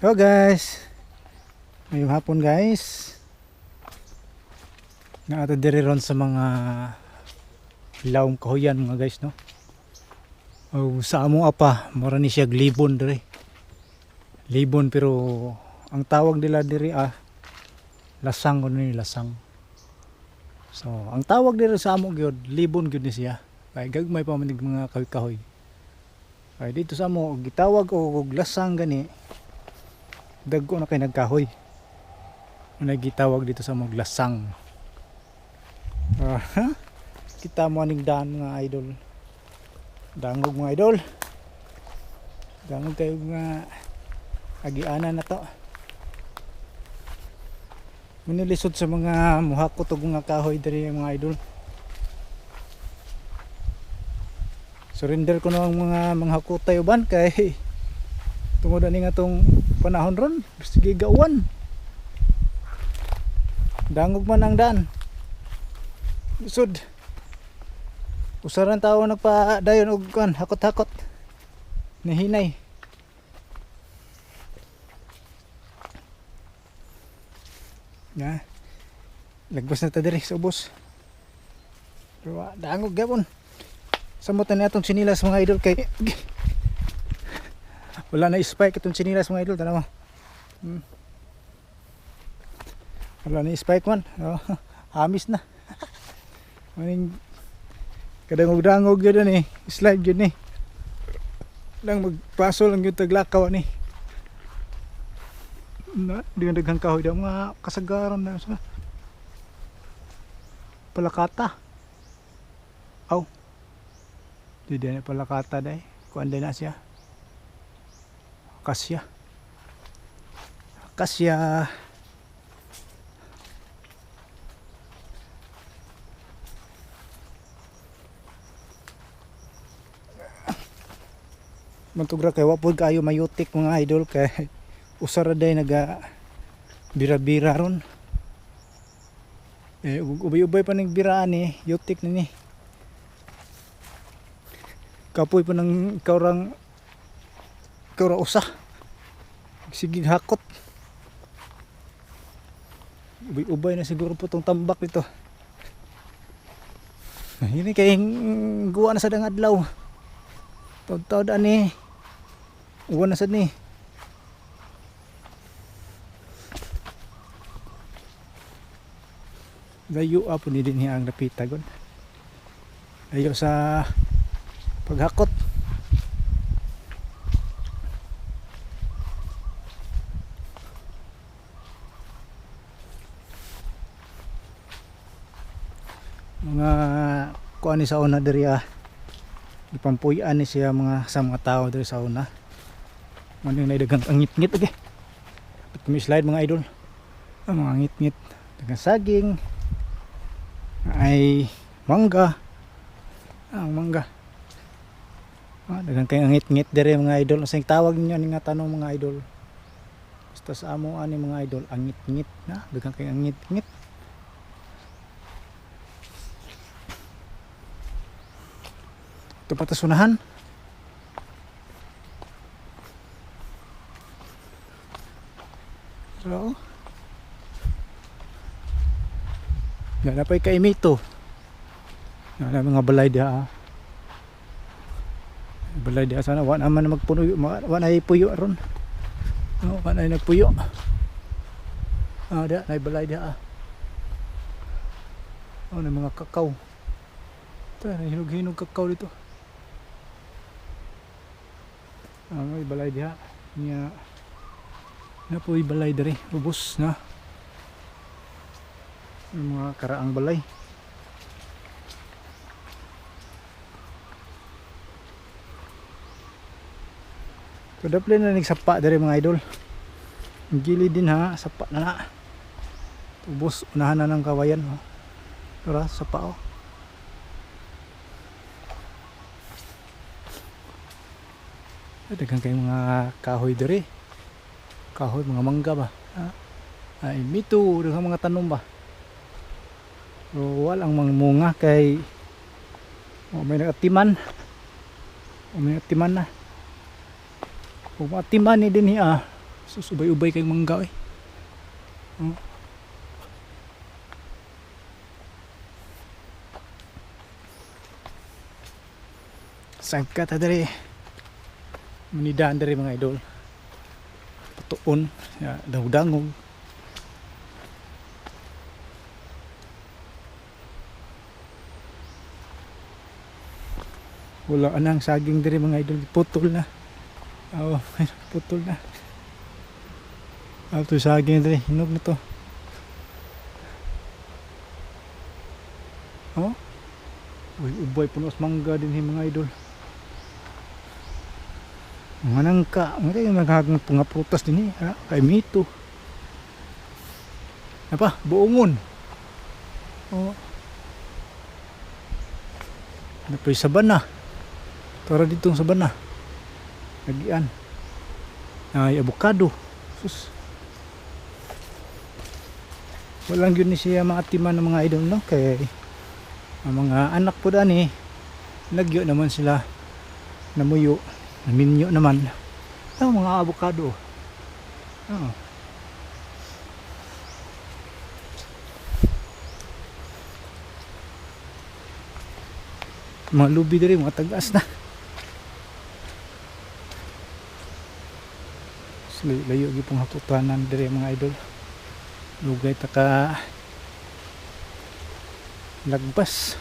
Hello guys. Ngayong hapon guys. Naato diri ron sa mga lawom kahoyan mga guys no. O sa amo apa, mura ni siya libon diri. Libon pero ang tawag nila diri ah lasang kuno ni lasang. So, ang tawag diri sa amo gyud libon gyud ni siya. Kay gagmay pa man mga kahoy-kahoy. Kay dito sa amo gitawag og lasang gani dagko na kay nagkahoy. Na gitawag dito sa maglasang ah, kita mo aning daan mga idol. Dangog mga idol. Dangog kayo nga agianan na to. Manilisod sa mga muhakot og mga kahoy diri mga idol. Surrender ko na ang mga mga hakutay uban kay tungod ani nga tong panahon ron sige gauwan dangog man ang daan. Sud. Usaran tao nagpa dayon og kan hakot-hakot. Nahinay. Nga lagpas na ta diri sa ubos. Pero ah, dangog gapon samutan na atong sinilas mga idol kay wala na spike itong sinilas mga idol. Tanaw mo hmm. wala na spike man. Oh, hamis na. Maning kadangog dangog yun eh. Slide yun eh. Lang magpaso lang yung taglakaw ni na di nga daghang kahoy daw. Mga kasagaran na sa palakata. Aw. Di din palakata dai kuan din na siya Akasya. Akasya. Mantugra kay wapod kayo mayutik mga idol kay usara day naga bira-bira ron. Eh ubay-ubay pa ning biraan eh, yutik na ni. Kapoy pa ng kaurang ra usa. Sige hakot. Ubay-ubay na siguro po tong tambak dito. Ini kay guwa na sa dangadlaw taud-taud ani. Uwan na sad ni. Layo apo ni din ang napitagon. Layo sa paghakot mga kuan ni sa una diri ah. Ipampuyan ni siya mga sa mga tao diri sa una. Man yung naidagang ang ngit-ngit okay? At kumi slide mga idol. Ang mga ngit-ngit dagang saging. Ay mangga. Ang mangga. Ah, dagang kay ngit-ngit diri mga idol. Sa tawag ninyo ni nga tanong mga idol? Basta sa amo ani mga idol ang ngit-ngit na. Dagang kay ang ngit-ngit Ito pa tasunahan. So, Yan pa kaimito. Yan na mga balay dia. ah. Balay dia sana wa naman na magpuno wa na puyo ron. No, wa na nagpuyo. Ah, dia na balay dia. Oh, na mga kakao. Ito, hinog-hinog kakao dito. Ang may balay diha niya na po balay dari ubos na. Yung mga karaang balay. Kadaplay na nagsapa dari mga idol. Ang gilid din ha sapa na na. Ubos unahan na ng kawayan oh. Tara, sapa oh daghang kay mga kahoy diri kahoy mga mangga ba ha? ay mito daghang mga tanom ba so walang mga munga kay oh, may nagatiman oh, may nagatiman na kung matiman ni din niya Susubay-ubay kayong mangga eh. Oh. Sangka ta dere. Manidaan dere mga idol. Patuon, ya, dangog Wala anang saging dere mga idol. Putol na. Oo, putol na. Ato saging dere, hinog na to. Oh. Uy, ubay punos mangga din mga idol. Mga nangka, mga tayo naghagang nga prutas din eh, ha? kay mito. Apa, buongon. Oh. Napoy sabana. Tara dito sa sabana. Nagian. Ay, avocado. Sus. Walang yun ni siya mga timan ng mga idol, no? Kay ang mga anak po dani, nagyo naman sila namuyo. Naminyo naman. Ang mga avocado. Oh. Mga lubi diri, mga tagas na. Layo, gi pong hakutanan diri mga idol. Lugay ta ka lagbas.